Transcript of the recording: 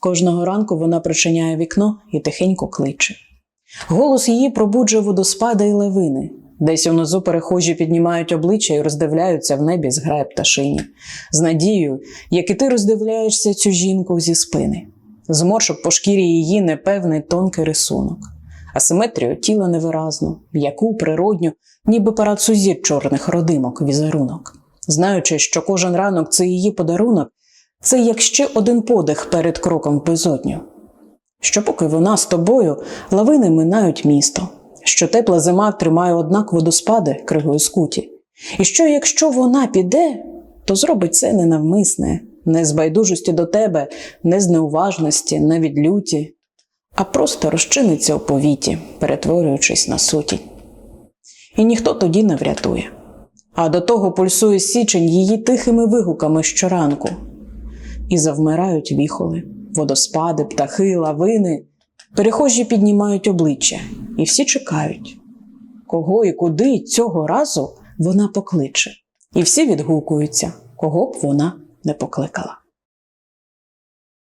Кожного ранку вона причиняє вікно і тихенько кличе. Голос її пробуджує водоспади і лавини. Десь унизу перехожі піднімають обличчя і роздивляються в небі зграє пташині. З надією, як і ти роздивляєшся цю жінку зі спини. Зморшок по шкірі її непевний тонкий рисунок. Асиметрію тіла невиразну, м'яку, природню, ніби парад сузір чорних родимок, візерунок. Знаючи, що кожен ранок це її подарунок, це як ще один подих перед кроком в безодню. Що поки вона з тобою, лавини минають місто, що тепла зима тримає однак водоспади кривої скуті. І що якщо вона піде, то зробить це ненавмисне, не з байдужості до тебе, не з неуважності, не люті, а просто розчиниться у повіті, перетворюючись на сутінь. І ніхто тоді не врятує. А до того пульсує січень її тихими вигуками щоранку. І завмирають віхоли, водоспади, птахи, лавини. Перехожі піднімають обличчя, і всі чекають, кого і куди цього разу вона покличе. І всі відгукуються, кого б вона не покликала.